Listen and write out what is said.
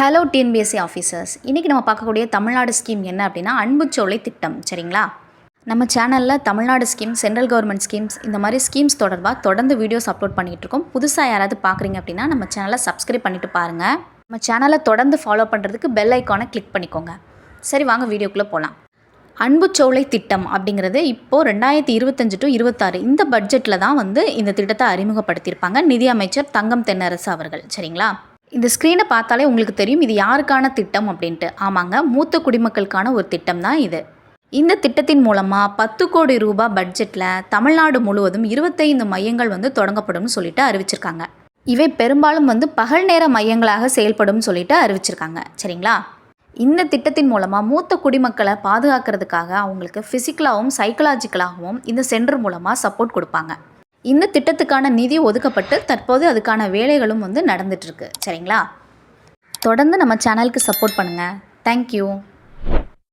Hello TNPSC officers இன்றைக்கி நம்ம பார்க்கக்கூடிய தமிழ்நாடு ஸ்கீம் என்ன அப்படின்னா அன்புச்சோலை திட்டம் சரிங்களா? நம்ம சேனலில் Tamil Nadu scheme central government schemes இந்த மாதிரி ஸ்கீம்ஸ் தொடர்பாக தொடர்ந்து வீடியோஸ் அப்லோட் பண்ணிகிட்டு இருக்கோம். புதுசாக யாராவது பார்க்குறீங்க அப்படின்னா நம்ம சேனலை சப்ஸ்கிரைப் பண்ணிட்டு பாருங்கள் நம்ம சேனலை தொடர்ந்து ஃபாலோ பண்ணுறதுக்கு பெல் ஐக்கானை கிளிக் பண்ணிக்கோங்க. சரி வாங்க வீடியோக்குள்ளே போகலாம் அன்புச்சோலை திட்டம் அப்படிங்கிறது இப்போது ரெண்டாயிரத்தி இருபத்தஞ்சு டு இருபத்தாறு இந்த பட்ஜெட்டில் தான் வந்து இந்த திட்டத்தை அறிமுகப்படுத்தியிருப்பாங்க நிதியமைச்சர் தங்கம் தென்னரசு அவர்கள் சரிங்களா? இந்த ஸ்க்ரீனை பார்த்தாலே உங்களுக்கு தெரியும் இது யாருக்கான திட்டம் அப்படின்ட்டு. ஆமாங்க மூத்த குடிமக்களுக்கான ஒரு திட்டம் தான் இது. இந்த திட்டத்தின் மூலமாக பத்து கோடி ரூபாய் பட்ஜெட்டில் தமிழ்நாடு முழுவதும் இருபத்தைந்து மையங்கள் வந்து தொடங்கப்படும்னு சொல்லிட்டு அறிவிச்சிருக்காங்க. இவை பெரும்பாலும் வந்து பகல் நேர மையங்களாக செயல்படும் சொல்லிட்டு அறிவிச்சிருக்காங்க. சரிங்களா? இந்த திட்டத்தின் மூலமாக மூத்த குடிமக்களை பாதுகாக்கிறதுக்காக அவங்களுக்கு ஃபிசிக்கலாகவும் சைக்கலாஜிக்கலாகவும் இந்த சென்டர் மூலமாக சப்போர்ட் கொடுப்பாங்க. இந்த திட்டத்துக்கான நிதி ஒதுக்கப்பட்டு தற்போது அதுக்கான வேலைகளும் வந்து நடந்துட்டுருக்கு சரிங்களா? தொடர்ந்து நம்ம சேனலுக்கு சப்போர்ட் பண்ணுங்கள் தேங்க்யூ